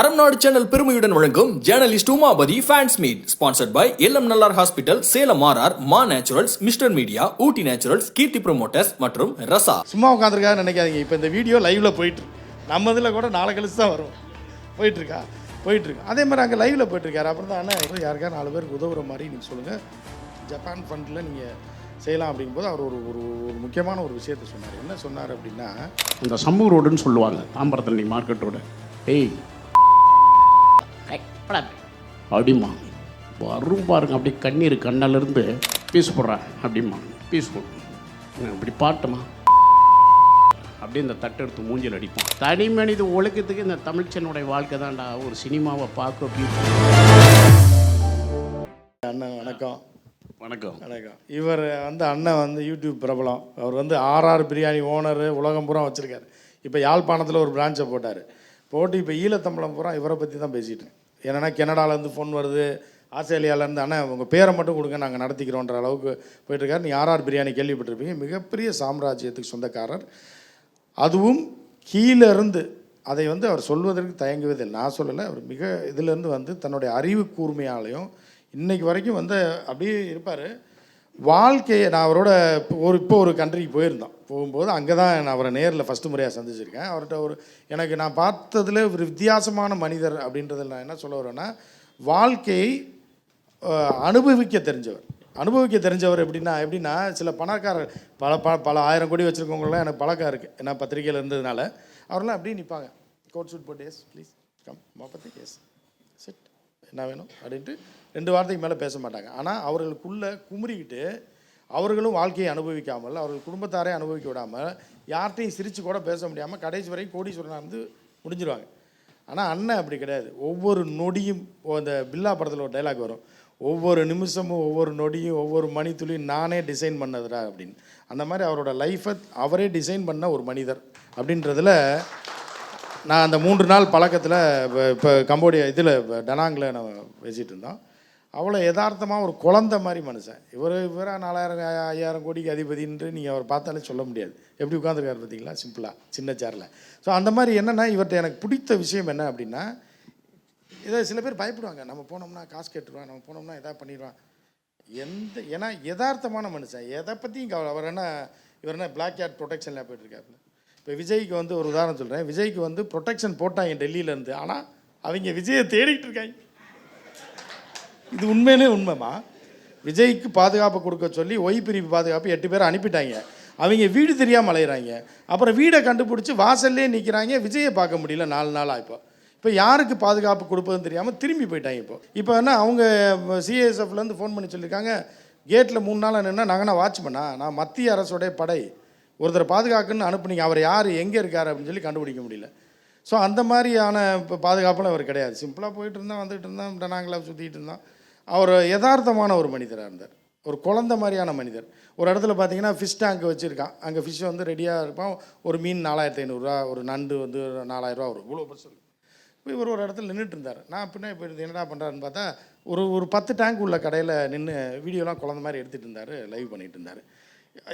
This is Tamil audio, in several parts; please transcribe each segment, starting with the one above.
அறம்நாடு சேனல் பெருமையுடன் வழங்கும் journalist Umapathi fans meet sponsored by LM Nallar hospital Salem RR Maa naturals mister media Ooty naturals Keerthi promoters மற்றும் ரசா. சும்மா உட்காந்துருக்கான்னு நினைக்காதீங்க. இப்போ இந்த வீடியோ லைவ்ல போயிட்டு இருக்கு. நம்ம இதில் கூட நாளை கழிச்சு தான் வரும். போயிட்டு இருக்கா? போயிட்டு இருக்கு. அதே மாதிரி அங்கே லைவ்ல போயிட்டு இருக்காரு. அப்புறம் தான் அண்ணா யாருக்கா நாலு பேருக்கு உதவுற மாதிரி நீங்கள் சொல்லுங்கள் ஜப்பான் ஃபண்டில் நீங்கள் செய்யலாம் அப்படிங்கும்போது அவர் ஒரு ஒரு ஒரு முக்கியமான ஒரு விஷயத்தை சொன்னார். என்ன சொன்னார் அப்படின்னா இந்த சம்பூர் ரோடுன்னு சொல்லுவாங்க தாம்பரத்தில் நீ மார்க்கெட் ரோடு. ஏய் அப்படிமா வரும் பாருங்க அப்படியே கண்ணீர் கண்ணிலிருந்து பீஸ் போடுறேன் அப்படிமா பீஸ் போடு. அப்படி பாட்டுமா. அப்படியே இந்த தட்டு எடுத்து மூஞ்சில் அடிப்போம். தனி மனித ஒழுக்கத்துக்கு இந்த தமிழ்ச்சனுடைய வாழ்க்கை தான்டா. ஒரு சினிமாவை பார்க்க அண்ணன் வணக்கம். வணக்கம். வணக்கம். இவர் வந்து அண்ணன் வந்து யூடியூப் பிரபலம். அவர் வந்து ஆர்ஆர் பிரியாணி ஓனர் உலகம் பூரா வச்சுருக்காரு. இப்போ யாழ்ப்பாணத்தில் ஒரு பிரான்ச்சை போட்டார். போட்டு இப்போ ஈழத்தம்பளம் பூரா இவரை பற்றி தான் பேசிகிட்டு இருக்கேன். என்னன்னா கனடாலேருந்து ஃபோன் வருது. ஆஸ்திரேலியாவிலேருந்து ஆனால் உங்கள் பேரை மட்டும் கொடுங்க நாங்கள் நடத்திக்கிறோன்ற அளவுக்கு போயிட்டுருக்காரு. நீ ஆர்ஆர் பிரியாணி கேள்விப்பட்டிருப்பீங்க. மிகப்பெரிய சாம்ராஜ்யத்துக்கு சொந்தக்காரர். அதுவும் கீழேருந்து அதை வந்து அவர் சொல்வதற்கு தயங்குவதில்லை நான் சொல்லலை அவர் மிக இதிலேருந்து வந்து தன்னுடைய அறிவு கூர்மையாலையும் இன்றைக்கு வரைக்கும் வந்து அப்படியே இருப்பார். வாழ்க்கையை நான் அவரோட இப்போ ஒரு இப்போ ஒரு கண்ட்ரிக்கு போயிருந்தோம். போகும்போது அங்கே தான் நான் அவரை நேரில் ஃபஸ்ட்டு முறையாக சந்திச்சிருக்கேன். அவர்கிட்ட ஒரு எனக்கு நான் பார்த்ததுல ஒரு வித்தியாசமான மனிதர் அப்படின்றதில் நான் என்ன சொல்ல வரேன்னா வாழ்க்கையை அனுபவிக்க தெரிஞ்சவர். அனுபவிக்க தெரிஞ்சவர் எப்படின்னா எப்படின்னா சில பணக்காரர் பல ப பல ஆயிரம் கோடி வச்சுருக்கவங்களாம் எனக்கு பழக்கம் இருக்குது ஏன்னா பத்திரிக்கையில் இருந்ததுனால. அவரெல்லாம் அப்படியே நிற்பாங்க கோட் சூட் போட்டு எஸ் ப்ளீஸ் கம் மாப்பத்தி எஸ் செட் என்ன வேணும்? அப்படின்ட்டு ரெண்டு வார்த்தைக்கு மேலே பேச மாட்டாங்க. ஆனால் அவர்களுக்குள்ளே குமுறிக்கிட்டு அவர்களும் வாழ்க்கையை அனுபவிக்காமல் அவர்கள் குடும்பத்தாரே அனுபவிக்க விடாமல் யார்கிட்டையும் சிரித்து கூட பேச முடியாமல் கடைசி வரை கோடீஸ்வரனாக இருந்து முடிஞ்சிருவாங்க. ஆனால் அண்ணன் அப்படி கிடையாது. ஒவ்வொரு நொடியும் அந்த பில்லா படத்தில் ஒரு டைலாக் வரும். ஒவ்வொரு நிமிஷமும் ஒவ்வொரு நொடியும் ஒவ்வொரு மணித்துளியும் நானே டிசைன் பண்ணதுடா அப்படின்னு. அந்த மாதிரி அவரோட லைஃப்பை அவரே டிசைன் பண்ண ஒரு மனிதர் அப்படின்றதில் நான் அந்த மூன்று நாள் பழக்கத்தில் இப்போ கம்போடியா இதில் டனாங்கில் நான் பேசிகிட்டு இருந்தோம். அவ்வளோ யதார்த்தமாக ஒரு குழந்த மாதிரி மனுஷன். இவர் இவராக நாலாயிரம் ஐயாயிரம் கோடிக்கு அதிபதின்ட்டு நீங்கள் அவர் பார்த்தாலே சொல்ல முடியாது. எப்படி உட்காந்துருக்காரு பார்த்தீங்களா? சிம்பிளாக சின்ன சேரில் ஸோ அந்த மாதிரி என்னென்னா இவர்கிட்ட எனக்கு பிடித்த விஷயம் என்ன அப்படின்னா இதை சில பேர் பயப்படுவாங்க. நம்ம போனோம்னா காசு கேட்டுருவான் நம்ம போனோம்னா எதாவது பண்ணிடுவான் எந்த ஏன்னா யதார்த்தமான மனுஷன். எதை பற்றியும் கவலை அவர் என்ன இவர் என்ன பிளாக் கேட் ப்ரொடெக்ஷனில் போயிட்டுருக்காப்புல இப்போ விஜய்க்கு வந்து ஒரு உதாரணம் சொல்கிறேன் விஜய்க்கு வந்து ப்ரொடெக்ஷன் போட்டாங்க டெல்லியிலேருந்து ஆனால் அவங்க விஜயை தேடிக்கிட்டு இருக்காங்க. இது உண்மையிலே உண்மைமா விஜய்க்கு பாதுகாப்பு கொடுக்க சொல்லி ஒய் பிரிவு பாதுகாப்பு எட்டு பேர் அனுப்பிட்டாங்க. அவங்க வீடு தெரியாமல் அலையிறாங்க. அப்புறம் வீடை கண்டுபிடிச்சி வாசல்லே நிற்கிறாங்க விஜயை பார்க்க முடியல. நாலு நாளாக இப்போ. இப்போ யாருக்கு பாதுகாப்பு கொடுப்பதுன்னு தெரியாமல் திரும்பி போயிட்டாங்க இப்போ. இப்போ என்ன அவங்க சிஎஸ்எஃப்லேருந்து ஃபோன் பண்ணி சொல்லியிருக்காங்க. கேட்டில் மூணு நாளாக நின்னா நாங்கள் நான் பண்ணா நான் மத்திய அரசோடைய படை. ஒருத்தரை பாதுகாக்குன்னு அனுப்புனீங்க. அவர் யார்? எங்கே இருக்கார்? அப்படின்னு சொல்லி கண்டுபிடிக்க முடியல. ஸோ அந்த மாதிரியான இப்போ பாதுகாப்புலாம் அவர் கிடையாது. சிம்பிளாக போயிட்டு இருந்தான் வந்துகிட்டு இருந்தான் நாங்களாக சுற்றிட்டு இருந்தான் அவர் யதார்த்தமான ஒரு மனிதராக இருந்தார். ஒரு குழந்த மாதிரியான மனிதர். ஒரு இடத்துல பார்த்தீங்கன்னா ஃபிஷ் டேங்க் வச்சுருக்கான். அங்கே ஃபிஷ் வந்து ரெடியாக இருப்பான். ஒரு மீன் நாலாயிரத்தி ஐநூறுரூவா ஒரு நண்டு வந்து நாலாயிரரூவா வரும். இவ்வளோ பெருசு இப்போ இவர் ஒரு இடத்துல நின்றுட்டு இருந்தார் நான் பின்னாடி இப்போ என்னடா பண்ணுறாருன்னு பார்த்தா ஒரு ஒரு பத்து டேங்க் உள்ள கடையில் நின்று வீடியோலாம் குழந்த மாதிரி எடுத்துகிட்டு இருந்தார். லைவ் பண்ணிட்டு இருந்தார்.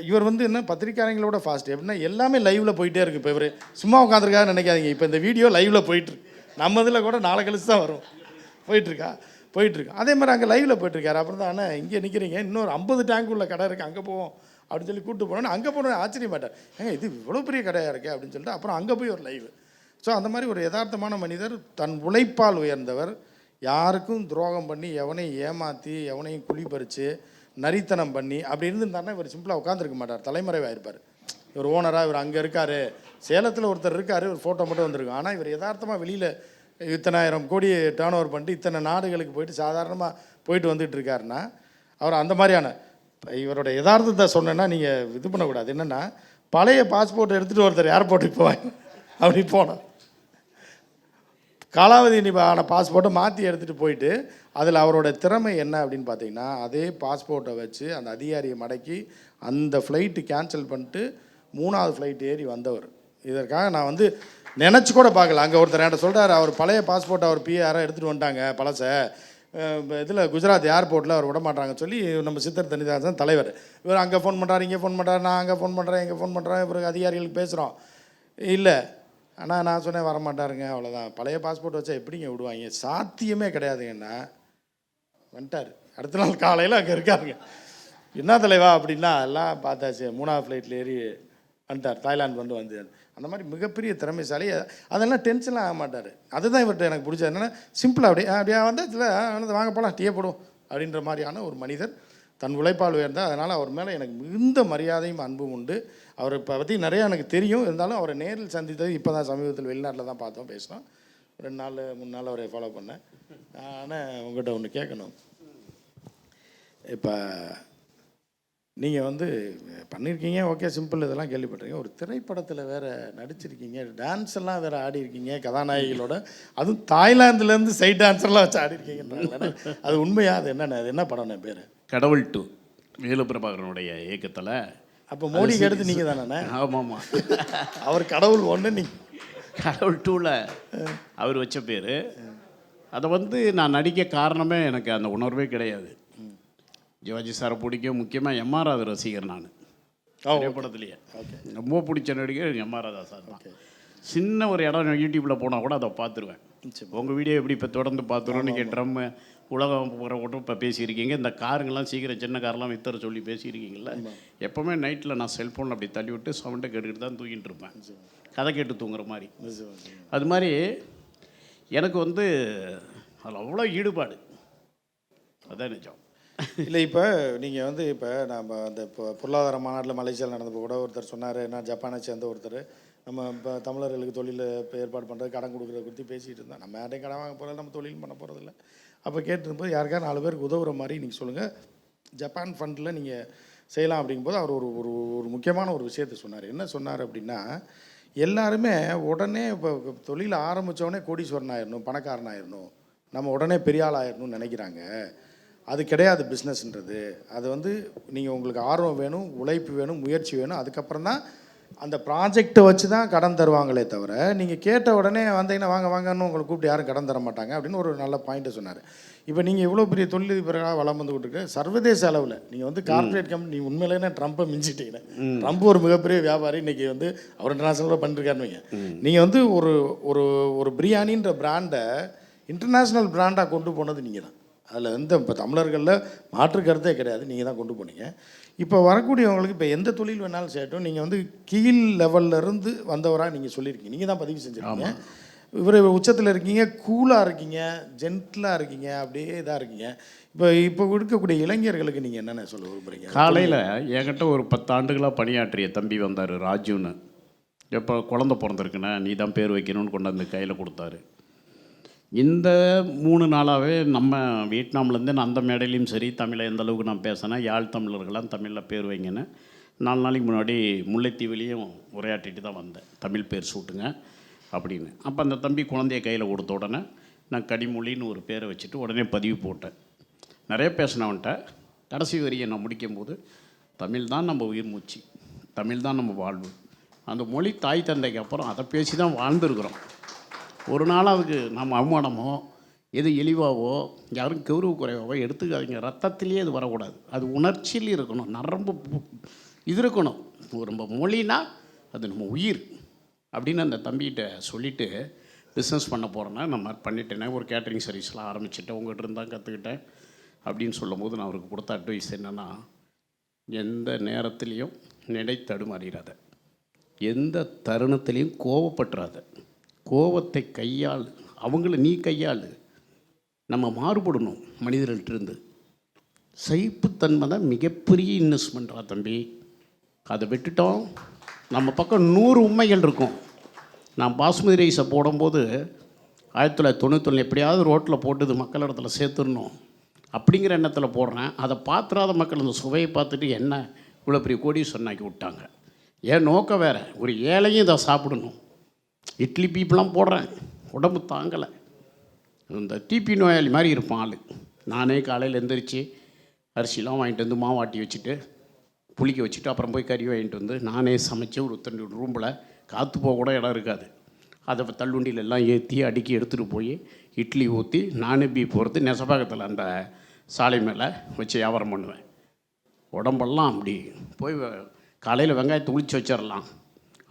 இவர் வந்து என்ன பத்திரிக்காரங்களோட ஃபாஸ்ட் எப்படின்னா எல்லாமே லைவில் போயிட்டே இருக்கு. இப்போ இவர் சும்மா உட்காந்துருக்காரு நினைக்காதீங்க. இப்போ இந்த வீடியோ லைவில் போயிட்டுருக்கு நம்ம இதில் கூட நாளை கழிச்சு தான் வரும் போயிட்டுருக்கா போயிட்டுருக்கு. அதே மாதிரி அங்கே லைவில் போயிட்டுருக்காரு. அப்புறம் தான் அண்ணா இங்கே நிற்கிறீங்க இன்னொரு ஐம்பது டேங்க் உள்ள கடை இருக்குது அங்கே போவோம். அப்படின்னு சொல்லி கூப்பிட்டு போனோன்னு அங்கே போனோம் ஆச்சரியமாட்டார் ஏங்க இது இவ்வளோ பெரிய கடையாக இருக்கே? அப்படின்னு சொல்லிட்டு அப்புறம் அங்கே போய் ஒரு லைவ் ஸோ அந்த மாதிரி ஒரு யதார்த்தமான மனிதர் தன் உழைப்பால் உயர்ந்தவர். யாருக்கும் துரோகம் பண்ணி எவனையும் ஏமாற்றி எவனையும் குழி பறித்து நரித்தனம் பண்ணி அப்படி இருந்திருந்தாருன்னா இவர் சிம்பிளாக உட்காந்துருக்க மாட்டார். தலைமறைவாயிருப்பார். இவர் ஓனராக இவர் அங்கே இருக்கார். சேலத்தில் ஒருத்தர் இருக்கார். ஒரு ஃபோட்டோ மட்டும் வந்திருக்கும். ஆனால் இவர் யதார்த்தமாக வெளியில் இத்தனாயிரம் கோடி டேர்ன் ஓவர் பண்ணிட்டு இத்தனை நாடுகளுக்கு போயிட்டு சாதாரணமாக போயிட்டு வந்துட்டு இருக்காருன்னா அவர் அந்த மாதிரியான இவரோட யதார்த்தத்தை சொன்னேன்னா நீங்கள் இது பண்ணக்கூடாது. என்னென்னா பழைய பாஸ்போர்ட் எடுத்துகிட்டு ஒருத்தர் ஏர்போர்ட்டுக்கு போவாங்க அப்படி போனோம். காலாவதி ஆன பாஸ்போர்ட்டை மாற்றி எடுத்துகிட்டு போயிட்டு அதில் அவரோட திறமை என்ன அப்படின்னு பார்த்தீங்கன்னா அதே பாஸ்போர்ட்டை வச்சு அந்த அதிகாரியை மடக்கி அந்த ஃப்ளைட்டு கேன்சல் பண்ணிட்டு மூணாவது ஃப்ளைட் ஏறி வந்தவர். இதற்காக நான் வந்து நினச்சி கூட பார்க்கல. அங்கே ஒருத்தர் என்கிட்ட சொல்கிறார் அவர் பழைய பாஸ்போர்ட் அவர் பிஆராக எடுத்துகிட்டு வந்துட்டாங்க பழசை. இதில் குஜராத் ஏர்போர்ட்டில் அவர் விட மாட்டாங்கன்னு சொல்லி நம்ம சித்தர் தனிதாசன் தலைவர். இவர் அங்கே ஃபோன் பண்ணுறாரு இங்கே ஃபோன் பண்ணுறாரு நான் அங்கே ஃபோன் பண்ணுறேன் இங்கே ஃபோன் பண்ணுறேன் இவருக்கு அதிகாரிகளுக்கு பேசுகிறோம் இல்லை. ஆனால் நான் சொன்னேன் வரமாட்டாருங்க அவ்வளோதான் பழைய பாஸ்போர்ட் வச்சா எப்படிங்க விடுவாங்க? சாத்தியமே கிடையாதுங்கன்னா வந்துட்டார். அடுத்த நாள் காலையில் அங்கே இருக்காருங்க. என்ன தலைவா? அப்படின்னா எல்லாம் பார்த்தாச்சு. மூணாவது ஃப்ளைட்டில் ஏறி வந்துட்டார். தாய்லாந்து வந்து வந்து அந்த மாதிரி மிகப்பெரிய திறமைசாலி அதெல்லாம் டென்ஷன்லாம் ஆக மாட்டார். அதுதான் இவர்கிட்ட எனக்கு பிடிச்சது. என்னென்னா சிம்பிளாக அப்படியே அப்படியே வந்து இதில் வந்து வாங்க போகலாம் டீயே போடும் அப்படின்ற மாதிரியான ஒரு மனிதர் தன் உழைப்பால் உயர்ந்தார். அதனால் அவர் மேலே எனக்கு மிகுந்த மரியாதையும் அன்பும் உண்டு. அவரை பற்றி நிறையா எனக்கு தெரியும். இருந்தாலும் அவரை நேரில் சந்தித்தது இப்போ தான் சமீபத்தில் வெளிநாட்டில் தான் பார்த்தோம் பேசினோம் ரெண்டு நாள் மூணு நாள் அவரை ஃபாலோ பண்ணேன். ஆனால் உங்கள்கிட்ட ஒன்று கேட்கணும். இப்போ நீங்கள் வந்து பண்ணியிருக்கீங்க ஓகே சிம்பிள் இதெல்லாம் கேள்விப்பட்டிருக்கீங்க. ஒரு திரைப்படத்தில் வேற நடிச்சிருக்கீங்க டான்ஸ் எல்லாம் வேற ஆடி இருக்கீங்க கதாநாயகிகளோட அதுவும் தாய்லாந்துலேருந்து சைட் டான்ஸர்லாம் வச்சு ஆடி இருக்கீங்கன்றாங்களே அது உண்மையா? அது என்னென்ன? அது என்ன படம் பேர்? கடவுள் டூ வேலு பிரபாகரனுடைய இயக்கத்தில். அப்போ மோடிக்கு அடுத்து நீங்கள் தானே ஆமாம்மா அவர் கடவுள் ஒன்று நீங்கள் கடவுள் டூவில் அவர் வச்ச பேர். அதை வந்து நான் நடிக்க காரணமே எனக்கு அந்த உணர்வே கிடையாது. சிவாஜி சாரை பிடிக்கும். முக்கியமாக எம்ஆர் ராதா ரசிகர் நான். திரைப்படத்துலேயே. ரொம்ப பிடிச்ச நடிகர் எம்ஆர் ராதா சார் தான். சின்ன ஒரு இடம் யூடியூப்பில் போனால் கூட அதை பார்த்துருவேன். உங்கள் வீடியோ எப்படி இப்போ தொடர்ந்து பார்த்துருவோம்? நீங்கள் ட்ரம்மு உலகம் போகிற ஓட்டம் இப்போ பேசியிருக்கீங்க. இந்த காருங்கெல்லாம் சீக்கிரம் சின்ன கார்லாம் வித்தர சொல்லி பேசியிருக்கீங்கல்ல. எப்போவுமே நைட்டில் நான் செல்ஃபோனில் அப்படி தள்ளி விட்டு சவுண்டை கேட்டுக்கிட்டு தான் தூங்கிட்டு இருப்பேன். கதை கேட்டு தூங்குற மாதிரி. அது மாதிரி எனக்கு வந்து அதில் அவ்வளோ ஈடுபாடு. அதான் நிஜம். இல்லை இப்போ நீங்கள் வந்து இப்போ நம்ம அந்த இப்போ பொருளாதார மாநாட்டில் மலேசியாவில் நடந்தப்போ கூட ஒருத்தர் சொன்னார் நான் ஜப்பானை சேர்ந்த ஒருத்தர் நம்ம இப்போ தமிழர்களுக்கு தொழில் இப்போ ஏற்பாடு பண்ணுறது கடன் கொடுக்குறத குறித்து பேசிகிட்டு இருந்தோம் நம்ம யார்ட்டையும் கடன் வாங்க போகிறதில்ல நம்ம தொழிலும் பண்ண போகிறதில்ல அப்போ கேட்டிருக்கும்போது யாருக்காவது நாலு பேருக்கு உதவுற மாதிரி நீங்கள் சொல்லுங்கள் ஜப்பான் ஃபண்டில் நீங்கள் செய்யலாம் அப்படிங்கும்போது அவர் ஒரு ஒரு ஒரு முக்கியமான ஒரு விஷயத்தை சொன்னார். என்ன சொன்னார் அப்படின்னா எல்லாருமே உடனே இப்போ தொழில் ஆரம்பித்தோடனே கோடீஸ்வரன் ஆயிடணும் பணக்காரன் ஆயிடணும் நம்ம உடனே பெரிய ஆள் ஆயிடணும்னு நினைக்கிறாங்க. அது கிடையாது பிஸ்னஸ்ன்றது அது வந்து நீங்கள் உங்களுக்கு ஆர்வம் வேணும் உழைப்பு வேணும் முயற்சி வேணும். அதுக்கப்புறம் தான் அந்த ப்ராஜெக்டை வச்சு தான் கடன் தருவாங்களே தவிர நீங்கள் கேட்ட உடனே வந்தீங்கன்னா வாங்க வாங்கன்னு உங்களை கூப்பிட்டு யாரும் கடன் தர மாட்டாங்க அப்படின்னு ஒரு நல்ல பாயிண்ட்டை சொன்னார். இப்போ நீங்கள் இவ்வளோ பெரிய தொழிலதிபர்களாக வளம் வந்து கொண்டிருக்க சர்வதேச அளவில் நீங்கள் வந்து கார்ப்பரேட் கம்பெனி நீங்கள் உண்மையிலேயே ட்ரம்ப்பை மிஞ்சிட்டீங்க. ட்ரம்ப் ஒரு மிகப்பெரிய வியாபாரி இன்னைக்கு வந்து அவர் இன்டர்நேஷனலாக பண்ணிருக்காருன்னு நீங்கள் வந்து ஒரு ஒரு ஒரு பிரியாணின்ற பிராண்டை இன்டர்நேஷ்னல் பிராண்டாக கொண்டு போனது நீங்கள் தான் அதில் வந்து இப்போ தமிழர்களில் மாற்று கருத்தே கிடையாது. நீங்கள் தான் கொண்டு போனீங்க. இப்போ வரக்கூடியவங்களுக்கு இப்போ எந்த தொழில் வேணாலும் செய்யட்டும். நீங்கள் வந்து கீழ் லெவல்ல இருந்து வந்தவராக நீங்கள் சொல்லியிருக்கீங்க. நீங்கள் தான் பதிவு செஞ்சுருக்கீங்க. இவர் உச்சத்தில் இருக்கீங்க கூலாக இருக்கீங்க ஜென்டிலாக இருக்கீங்க அப்படியே இதாக இருக்கீங்க. இப்போ இப்போ இருக்கக்கூடிய இளைஞர்களுக்கு நீங்கள் என்னென்ன சொல்ல விரும்புகிறீங்க காலையில் என்கிட்ட ஒரு பத்து ஆண்டுகளாக பணியாற்றிய தம்பி வந்தார் ராஜுன்னு. எப்போ குழந்த பிறந்திருக்குண்ணே நீ தான் பேர் வைக்கணும்னு கொண்டாந்து கையில் கொடுத்தாரு. இந்த மூணு நாளாகவே நம்ம வியட்நாம்லேருந்து நான் அந்த மேடையிலையும் சரி தமிழை எந்த அளவுக்கு நான் பேசினேன் யாழ் தமிழர்களாம் தமிழில் பேர் வைங்கன்னு நாலு நாளைக்கு முன்னாடி முல்லைத்தீவிலையும் உரையாற்றிட்டு தான் வந்தேன். தமிழ் பேர் சூட்டுங்க அப்படின்னு. அப்போ அந்த தம்பி குழந்தைய கையில் கொடுத்த உடனே நான் கனிமொழின்னு ஒரு பேரை வச்சுட்டு உடனே பதிவு போட்டேன். நிறைய பேசினவன்ட்ட கடைசி வரியை நான் முடிக்கும்போது தமிழ் தான் நம்ம உயிர் மூச்சு தமிழ் தான் நம்ம வாழ்வு. அந்த மொழி தாய் தந்தைக்கு அப்புறம் அதை பேசி தான் வாழ்ந்துருக்குறோம். ஒரு நாளாக அதுக்கு நம்ம அவமானமோ எது இழிவாவோ யாரும் கௌரவ குறைவாவோ எடுத்துக்காதீங்க. ரத்தத்திலேயே அது வரக்கூடாது. அது உணர்ச்சியில் இருக்கணும். நரம்பு இது இருக்கணும். ரொம்ப நம்ம மொழினா அது நம்ம உயிர் அப்படின்னு அந்த தம்பிகிட்ட சொல்லிவிட்டு பிஸ்னஸ் பண்ண போகிறேன்னா நான் மாதிரி பண்ணிட்டேனே ஒரு கேட்டரிங் சர்வீஸ்லாம் ஆரம்பிச்சிட்டேன். உங்கள்கிட்ட இருந்தால் கற்றுக்கிட்டேன் அப்படின்னு சொல்லும்போது நான் அவருக்கு கொடுத்த அட்வைஸ் என்னென்னா எந்த நேரத்துலேயும் நினை தடுமாறிடாத எந்த தருணத்துலேயும் கோவப்பட்டுறாத. கோவத்தை கையாள். அவங்கள நீ கையாள். நம்ம மாறுபடணும் மனிதர்கள்ட்டிருந்து சகிப்புத்தன்மை தான் மிகப்பெரிய இன்வெஸ்ட்மெண்ட்ரா தம்பி. அதை விட்டுட்டோம். நம்ம பக்கம் நூறு உண்மைகள் இருக்கும். நான் பாஸ்மதி ரைஸை போடும்போது ஆயிரத்தி தொள்ளாயிரத்தி தொண்ணூத்தொன்று எப்படியாவது ரோட்டில் போட்டு இது மக்கள் இடத்துல சேர்த்துடணும் அப்படிங்கிற எண்ணத்தில் போடுறேன். அதை பார்த்துறாத மக்கள் அந்த சுவையை பார்த்துட்டு என்ன இவ்வளோ பெரிய சொன்னாக்கி விட்டாங்க. ஏன் நோக்கம் வேறு. ஒரு ஏழையும் இதை சாப்பிடணும். இட்லி பீப்பெலாம் போடுறேன். உடம்பு தாங்கலை. இந்த டிபி நோயாளி மாதிரி இருப்பான் ஆள். நானே காலையில் எந்திரிச்சு அரிசிலாம் வாங்கிட்டு வந்து மாவாட்டி வச்சுட்டு புளிக்க வச்சுட்டு அப்புறம் போய் கறி வாங்கிட்டு வந்து நானே சமைச்சு ஒரு தண்ணி ரூமில் காற்று போக கூட இடம் இருக்காது. அதை தள்ளுண்டியில் எல்லாம் ஏற்றி அடுக்கி எடுத்துகிட்டு போய் இட்லி ஊற்றி நானே பீப் போகிறது நெசப்பாக்கத்தில் அந்த சாலை மேலே வச்சு வியாபாரம் பண்ணுவேன். உடம்பெல்லாம் அப்படி. போய் காலையில் வெங்காயத்தை உளிச்சு வச்சிடலாம்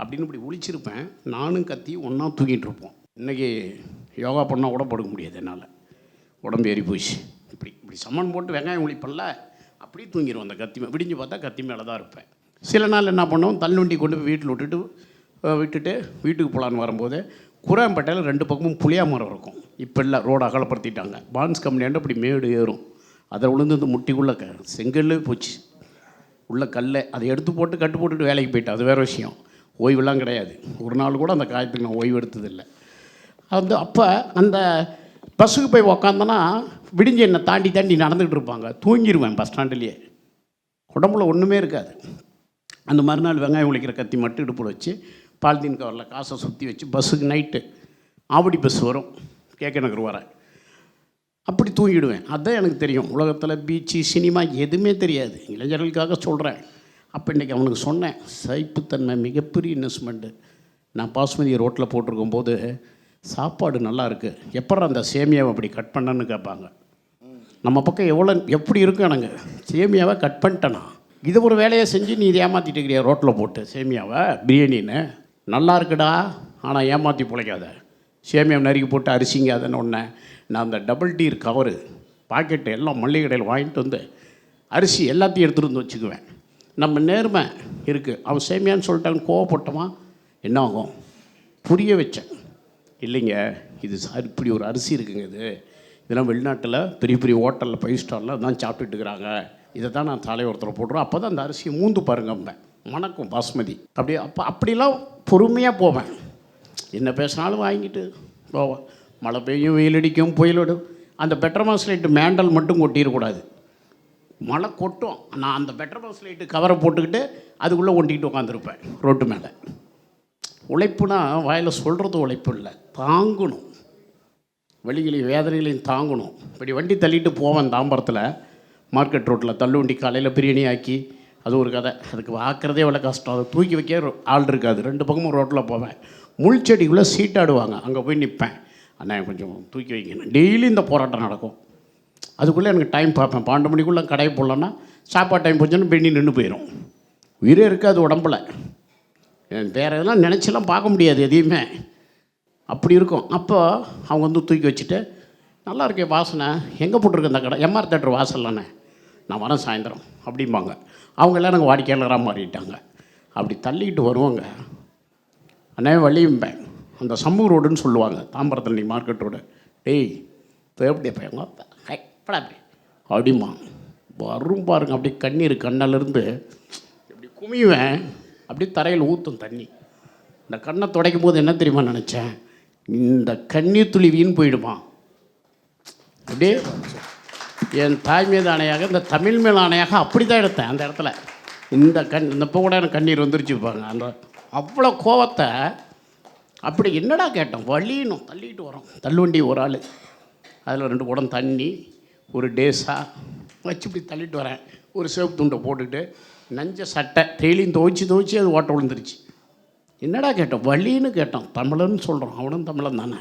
அப்படின்னு இப்படி ஒழிச்சிருப்பேன் நானும் கத்தி ஒன்றா தூங்கிட்டு இருப்போம். இன்றைக்கி யோகா பண்ணால் கூட படுக்க முடியாது என்னால். உடம்பு ஏறி போச்சு. இப்படி இப்படி சம்மன் போட்டு வெங்காயம் ஒழிப்பல்ல அப்படியே தூங்கிடுவோம் அந்த கத்தி விடிஞ்சு பார்த்தா கத்தி மேலே தான் இருப்பேன். சில நாள் என்ன பண்ணுவோம்? தள்ளுவண்டி கொண்டு போய் வீட்டில் விட்டுட்டு விட்டுட்டு வீட்டுக்கு போகலான்னு வரும்போது குராம்பேட்டையில் ரெண்டு பக்கமும் புளியா மரம் இருக்கும். இப்போ இல்லை ரோடு அகலப்படுத்திட்டாங்க. பான்ஸ் கம்பெனியாண்ட அப்படி மேடு ஏறும். அதை விழுந்து இந்த முட்டிக்குள்ளே க செங்கல்லே போச்சு. உள்ள கல்லை அதை எடுத்து போட்டு கட்டு போட்டுட்டு வேலைக்கு போயிட்டேன். அது வேறு விஷயம். ஓய்வெல்லாம் கிடையாது. ஒரு நாள் கூட அந்த காயத்துக்கு நான் ஓய்வு எடுத்ததில்லை அந்த அப்போ அந்த பஸ்ஸுக்கு போய் உக்காந்தோன்னா விடிஞ்சு என்னை தாண்டி தாண்டி நடந்துக்கிட்டு இருப்பாங்க. தூங்கிடுவேன் பஸ் ஸ்டாண்டுலேயே. உடம்புல ஒன்றுமே இருக்காது. அந்த மறுநாள் வெங்காயம் உழைக்கிற கத்தி மட்டும் இடுப்பில் வச்சு பால்தீன் கவரில் காசை சுற்றி வச்சு பஸ்ஸுக்கு நைட்டு ஆவடி பஸ் வரும். கேட்க நகர் வரேன் அப்படி தூங்கிடுவேன். அதுதான் எனக்கு தெரியும். உலகத்தில் பீச்சு சினிமா எதுவுமே தெரியாது. இளைஞர்களுக்காக சொல்கிறேன் அப்போ இன்றைக்கி அவனுக்கு சொன்னேன் சைப்புத்தன்மை மிகப்பெரிய இன்வெஸ்ட்மெண்ட்டு நான் பாஸ்மதி ரோட்டில் போட்டிருக்கும் போது சாப்பாடு நல்லா இருக்குது எப்பறம் அந்த சேமியாவை அப்படி கட் பண்ணன்னு கேட்பாங்க. நம்ம பக்கம் எவ்வளோ எப்படி இருக்கும் எனக்கு? சேமியாவை கட் பண்ணிட்டேனா? இது ஒரு வேலையை செஞ்சு நீ இதை ஏமாற்றிட்டு இருக்கிறியா? ரோட்டில் போட்டு சேமியாவை பிரியாணின்னு. நல்லா இருக்குடா ஆனால் ஏமாற்றி பிழைக்காத. சேமியா நறுக்கி போட்டு அரிசிங்க அதன்னு ஒன்று நான் அந்த டபுள் டீர் கவரு பாக்கெட்டு எல்லாம் மல்லிகை கடையில் வாங்கிட்டு வந்து அரிசி எல்லாத்தையும் எடுத்துகிட்டு வந்து வச்சுக்குவேன். நம்ம நேர்மை இருக்குது அவன் சேமியான்னு சொல்லிட்டான்னு கோவப்பட்டோமா என்ன ஆகும்? புரிய வச்சேன். இல்லைங்க இது சார் இப்படி ஒரு அரிசி இருக்குங்க இது. இதெல்லாம் வெளிநாட்டில் பெரிய பெரிய ஹோட்டலில் ஃபைவ் ஸ்டாரில் தான் சாப்பிட்டுட்டு இருக்கிறாங்க. இதை தான் நான் தலை ஒருத்தர் அப்போ தான் அந்த அரிசியை மூந்து பாருங்க மணக்கும் பாஸ்மதி. அப்படி அப்போ அப்படிலாம் பொறுமையாக போவேன். என்ன பேசினாலும் வாங்கிட்டு போவேன். மழை பெய்யும் வெயில் அடிக்கும் புயல் விடும் அந்த பெட்ரமாஸ் லைட்டு மேண்டல் மட்டும் கொட்டிடக்கூடாது. மழை கொட்டும். நான் அந்த பெட்ரமாஸ் லைட்டு கவரை போட்டுக்கிட்டு அதுக்குள்ளே ஒண்டிக்கிட்டு உட்காந்துருப்பேன் ரோட்டு மேலே. உழைப்புனா வாயில் சொல்கிறது உழைப்பு இல்லை தாங்கணும். வழிகளையும் வேதனைகளையும் தாங்கணும். இப்படி வண்டி தள்ளிட்டு போவேன் தாம்பரத்தில் மார்க்கெட் ரோட்டில் தள்ளுவண்டி காலையில் பிரியாணி ஆக்கி அது ஒரு கதை. அதுக்கு ஆக்கிறதே இவ்வளோ கஷ்டம். அதை தூக்கி வைக்க ஆள் இருக்காது. ரெண்டு பக்கமும் ரோட்டில் போவேன். முள் செடிக்குள்ளே சீட்டாடுவாங்க. அங்கே போய் நிற்பேன் அண்ணா கொஞ்சம் தூக்கி வைக்கணும் டெய்லி இந்த போராட்டம் நடக்கும். அதுக்குள்ளே எனக்கு டைம் பார்ப்பேன் பன்னெண்டு மணிக்குள்ளே கடை போடலன்னா சாப்பாடு டைம் போச்சுன்னு பெண்ணி நின்று போயிடும் உயிரே இருக்காது உடம்புல. வேறு எதெல்லாம் நினச்செல்லாம் பார்க்க முடியாது எதையுமே. அப்படி இருக்கும். அப்போ அவங்க வந்து தூக்கி வச்சுட்டு நல்லா இருக்கே வாசனை. எங்கே போட்டிருக்கு இந்த கடை? எம்ஆர் தேட்டர் வாசல்லானே நான் வரேன் சாயந்தரம். அப்படிம்பாங்க. அவங்கெல்லாம் எனக்கு வாடிக்கையாளராக மாறிட்டாங்க. அப்படி தள்ளிக்கிட்டு வருவாங்க. அண்ணே வழியும்பேன் அந்த சமூக ரோடுன்னு சொல்லுவாங்க தாம்பரத்தில் நீ மார்க்கெட் ரோடு. டேய் இப்போ எப்படி பையங்க படா அப்படி அப்படிமா வரும் பாருங்க அப்படியே கண்ணீர் கண்ணிலிருந்து இப்படி குமிவேன் அப்படியே தரையில் ஊற்றும் தண்ணி. இந்த கண்ணை துடைக்கும் போது என்ன தெரியுமா நினச்சேன்? இந்த கண்ணீர் துளி வீண் போயிடுமா? அப்படியே என் தாய் மீது ஆணையாக இந்த தமிழ் மேல் ஆணையாக அப்படி தான் எடுத்தேன் அந்த இடத்துல. இந்த கண் இந்த இப்போ கூட எனக்கு கண்ணீர் வந்துருச்சு பாருங்க. அந்த அவ்வளோ கோவத்தை அப்படி என்னடா கேட்டோம்? வலியணும் தள்ளிட்டு வரோம். தள்ளுவண்டி ஒரு ஆள். அதில் ரெண்டு குடம் தண்ணி ஒரு டேஸாக வச்சு இப்படி தள்ளிட்டு வரேன். ஒரு சேப்பு துண்டை போட்டுக்கிட்டு நஞ்ச சட்டை டெய்லியும் துவைச்சி துவைச்சி அது ஓட்ட விழுந்துருச்சு. என்னடா கேட்டோம்? வலின்னு கேட்டோம். தமிழன்னு சொல்கிறோம் அவனும் தமிழன் தானே.